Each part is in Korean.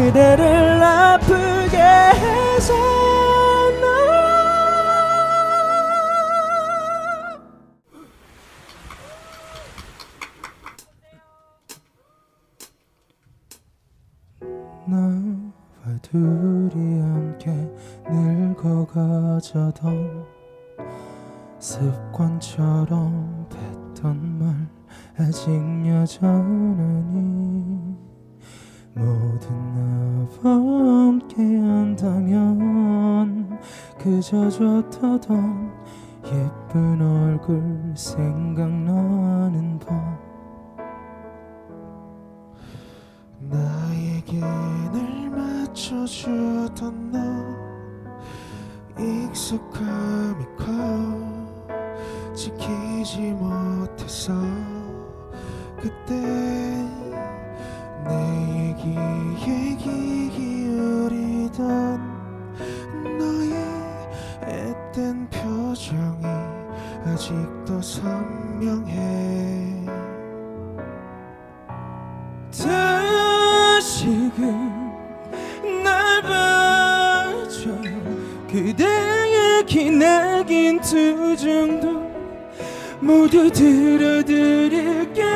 그대를 아프게 해서 나. 나와 둘이 함께 늙어가자던 습관처럼 뱉던 말 아직 여전하니 모든 함께 한다면 그저 좋다던 예쁜 얼굴 생각나는 밤. 나에게 늘 맞춰주던 너 익숙함이 커 지키지 못해서 그때 내 얘기에 귀기 아직도 선명해. 다시금 날 봐줘요 그대의 기나긴 투정도 모두 들어드릴게요.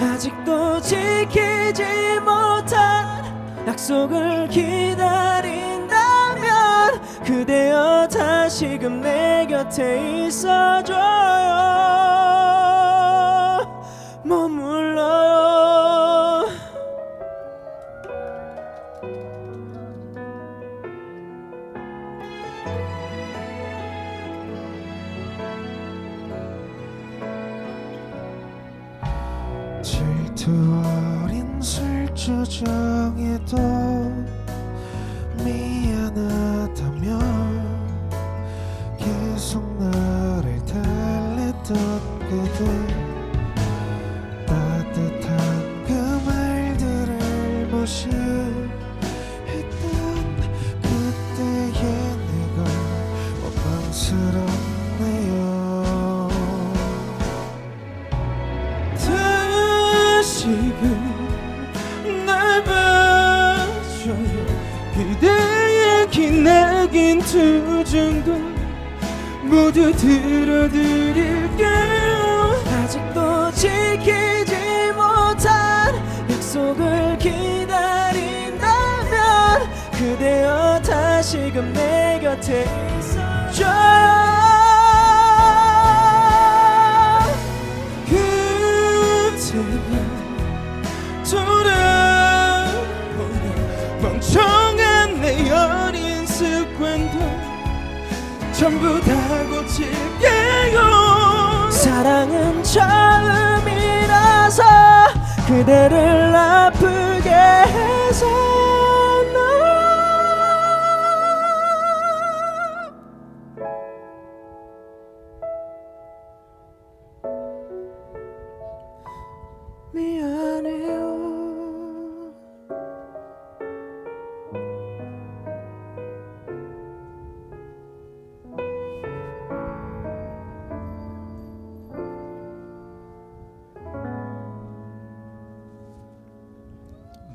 아직도 지키지 못한 약속을 기다린 다시금 내 곁에 있어줘요. 머물러요. 질투 어린 술주정에도 그대 따뜻한 그 말들을 무시했던 그때의 내가 원망스럽네요. 다시금 날 봐줘요. 그대의 기나긴 투정도 모두 들어드릴게요 아직도 지키지 못한 약속을 기다린다면 그대여 다시금 내 곁에 있어줘요 그대가 돌아오는 멍청 전부 다 고칠게요. 사랑은 처음이라서 그대를 아프게 해서 나 미안